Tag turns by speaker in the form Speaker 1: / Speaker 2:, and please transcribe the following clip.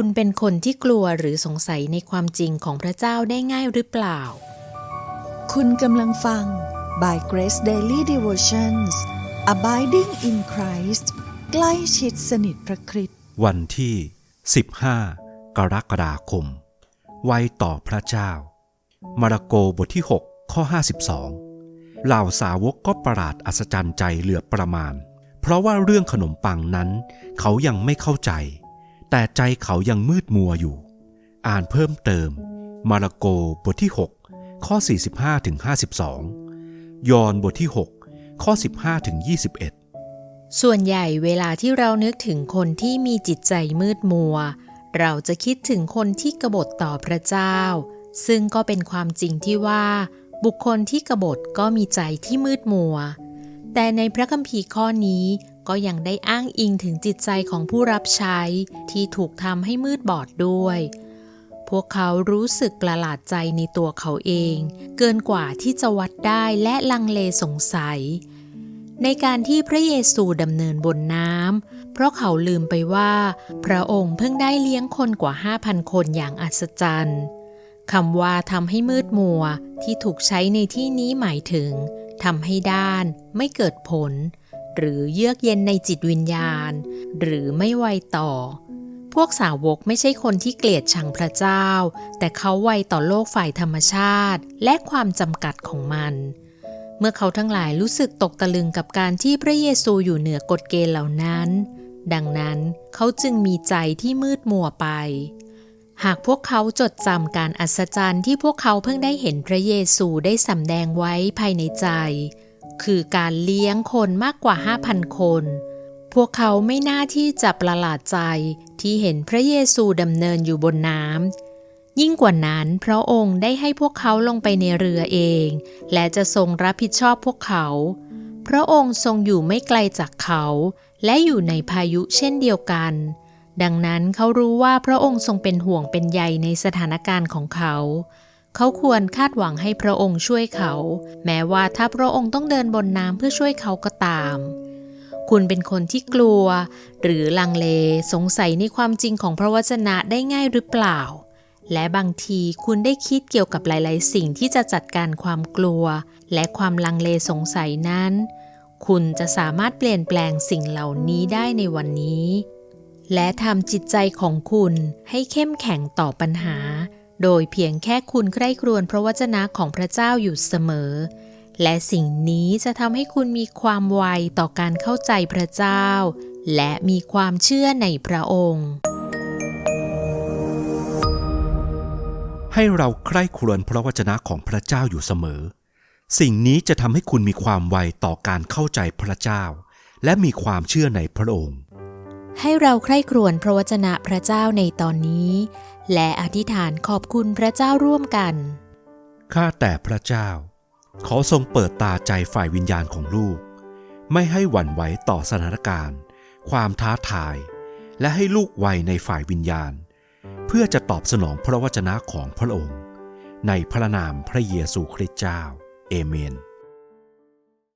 Speaker 1: คุณเป็นคนที่กลัวหรือสงสัยในความจริงของพระเจ้าได้ง่ายหรือเปล่า
Speaker 2: คุณกำลังฟัง by Grace Daily Devotions Abiding in Christ ใกล้ชิดสนิทพระคริสต์
Speaker 3: วันที่ 15 กรกฎาคม ไว้ต่อพระเจ้า มาระโกบทที่ 6 ข้อ 52 เหล่าสาวกก็ประหลาดอัศจรรย์ใจเหลือประมาณ เพราะว่าเรื่องขนมปังนั้น เขายังไม่เข้าใจ แต่ใจเขายังมืดมัวอยู่ อ่านเพิ่มเติม มาระโกบทที่ 6 ข้อ 45ถึง52 ยอห์นบทที่ 6 ข้อ 15ถึง21
Speaker 1: ส่วนใหญ่เวลาที่เรานึกถึงคนที่มีจิตใจมืดมัว เราจะคิดถึงคนที่กบฏต่อพระเจ้า ซึ่งก็เป็นความจริงที่ว่า บุคคลที่กบฏก็มีใจที่มืดมัว แต่ในพระคัมภีร์ข้อนี้ ก็ยังได้อ้างอิงถึงจิตใจของผู้รับใช้ที่ถูกทำให้มืดบอดด้วย พวกเขารู้สึกประหลาดใจในตัวเขาเอง เกินกว่าที่จะวัดได้และลังเลสงสัย ในการที่พระเยซูดำเนินบนน้ำเพราะเขาลืมไปว่า พระองค์เพิ่งได้เลี้ยงคนกว่า 5,000 คนอย่างอัศจรรย์คำว่าทำให้มืดมัวที่ถูกใช้ในที่นี้หมายถึงทำให้ด้านไม่เกิดผล หรือเยือกเย็นในจิตวิญญาณ หรือไม่ไวต่อ พวกสาวกไม่ใช่คนที่เกลียดชังพระเจ้า แต่เขาไวต่อโลกฝ่ายธรรมชาติ และความจำกัดของมัน เมื่อเขาทั้งหลายรู้สึกตกตะลึงกับการที่พระเยซูอยู่เหนือกฎเกณฑ์เหล่านั้น ดังนั้นเขาจึงมีใจที่มืดมัวไปหากพวกเขาจดจำการอัศจรรย์ที่พวกเขาเพิ่งได้เห็นพระเยซูได้สำแดงไว้ภายในใจ คือการเลี้ยงคนมากกว่า 5,000 คน พวกเขาไม่น่าที่จะประหลาดใจที่เห็นพระเยซูดำเนินอยู่บนน้ำ ยิ่งกว่านั้นพระองค์ได้ให้พวกเขาลงไปในเรือเอง และจะทรงรับผิดชอบพวกเขา พระองค์ทรงอยู่ไม่ไกลจากเขา และอยู่ในพายุเช่นเดียวกัน ดังนั้นเขารู้ว่าพระองค์ทรงเป็นห่วงเป็นใยในสถานการณ์ของเขา เขาควรคาดหวังให้พระองค์ช่วยเขา แม้ว่าถ้าพระองค์ต้องเดินบนน้ำเพื่อช่วยเขาก็ตาม คุณเป็นคนที่กลัว หรือลังเลสงสัยในความจริงของพระวจนะได้ง่ายหรือเปล่า และบางทีคุณได้คิดเกี่ยวกับหลาย ๆ สิ่งที่จะจัดการความกลัว และความลังเลสงสัยนั้น คุณจะสามารถเปลี่ยนแปลงสิ่งเหล่านี้ได้ในวันนี้ และทำจิตใจของคุณให้เข้มแข็งต่อปัญหา โดยเพียงแค่คุณใคร่ครวญพระวจนะของพระเจ้าอยู่เสมอ และสิ่งนี้จะทำให้คุณมีความไวต่อการเข้าใจพระเจ้า และมีความเชื่อในพระองค์
Speaker 3: ให้เราใคร่ครวญพระวจนะของพระเจ้าอยู่เสมอ สิ่งนี้จะทำให้คุณมีความไวต่อการเข้าใจพระเจ้า และมีความเชื่อในพระองค์
Speaker 1: ให้เราใคร่ครวญพระวจนะพระเจ้าในตอนนี้ และอธิษฐานขอบคุณพระเจ้าร่วมกัน
Speaker 3: ข้าแต่พระเจ้า ขอทรงเปิดตาใจฝ่ายวิญญาณของลูก ไม่ให้หวั่นไหวต่อสถานการณ์ ความท้าทาย และให้ลูกไวในฝ่ายวิญญาณ เพื่อจะตอบสนองพระวจนะของพระองค์ ในพระนามพระเยซูคริสต์เจ้า เอเมน